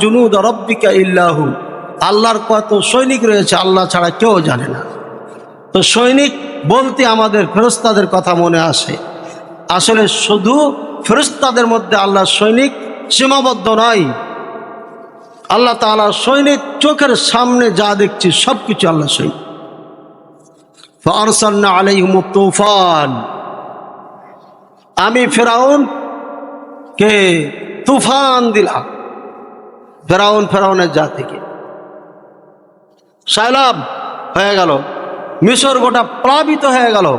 জুনুদ রব্বিকা ইল্লাহু। আল্লাহর কত সৈনিক রয়েছে, আল্লাহ ছাড়া কেউ জানে না। তো সৈনিক বলতে আমাদের ফেরস্তাদের কথা মনে আসে। আসলে শুধু ফেরস্তাদের মধ্যে আল্লাহর সৈনিক সীমাবদ্ধ নয়। আল্লাহ তাআলা সৈনিক চোখের সামনে যা দেখছি সব কিছু আল্লাহ সৈনিক। তুফান। আমি ফেরাউন কে তুফান দিলাম। ফেরাউন ফেরাউনের জাতিকে সাইলাব হয়ে গেল। মিশর গোটা প্লাবিত হয়ে গেল।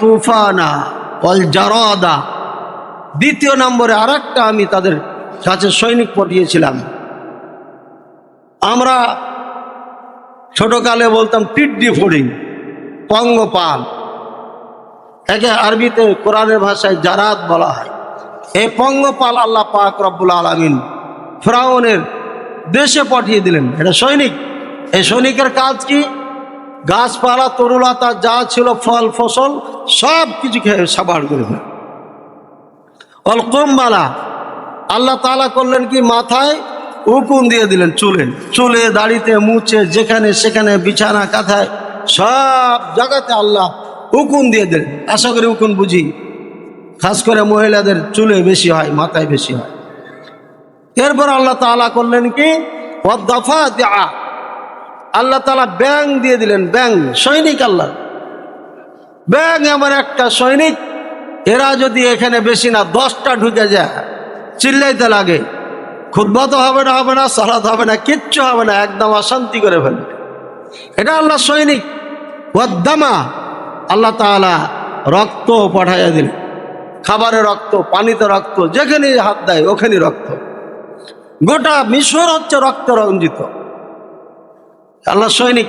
তুফানা দ্বিতীয় নম্বরে আরেকটা আমি তাদের কাছে সৈনিক পাঠিয়েছিলাম। আমরা ছোটকালে বলতাম টিড্ডি ফড়িং, পঙ্গপাল। একে আরবিতে কোরআনের ভাষায় জারাত বলা হয়। এই পঙ্গপাল আল্লাহ পাক রব্বুল আলমিন ফ্রাউনের দেশে পাঠিয়ে দিলেন। এটা সৈনিক। এই সৈনিকের কাজ কি? গাছপালা, তরুলতা, যা ছিল ফল, ফসল, সব কিছু খেয়ে সাবার করে ফেলে অল কমবালা, আল্লাহ তালা করলেন কি? মাথায় উকুন দিয়ে দিলেন চুলে। চুলে, দাড়িতে, মুছে, যেখানে সেখানে বিছানা, কাঁথায় সব জায়গাতে আল্লাহ উকুন দিয়ে দিলেন। আশা করি উকুন বুঝি। খাস করে মহিলাদের চুলে বেশি হয়, মাথায় বেশি হয়। এরপর আল্লাহ তালা করলেন কি? দফা আল্লাহ তালা ব্যাং দিয়ে দিলেন ব্যাং সৈনিক আল্লাহ। ব্যাং এমন একটা সৈনিক, এরা যদি এখানে বেশি না, দশটা ঢুকে যায়, চিল্লাইতে লাগে। খুদ্বত হবে না হবে না, সালাত হবে না, কিচ্ছু হবে না, একদম অশান্তি করে ফেলবে এটা আল্লাহ সৈনিক। ওয়াদ্দামা। আল্লাহ তাআলা রক্ত পাঠাইয়া দিল খাবারে রক্ত, পানিতে রক্ত, যেখানে হাত দেয়, ওখানে রক্ত। গোটা মিশর হচ্ছে রক্ত রঞ্জিত। আল্লাহ সৈনিক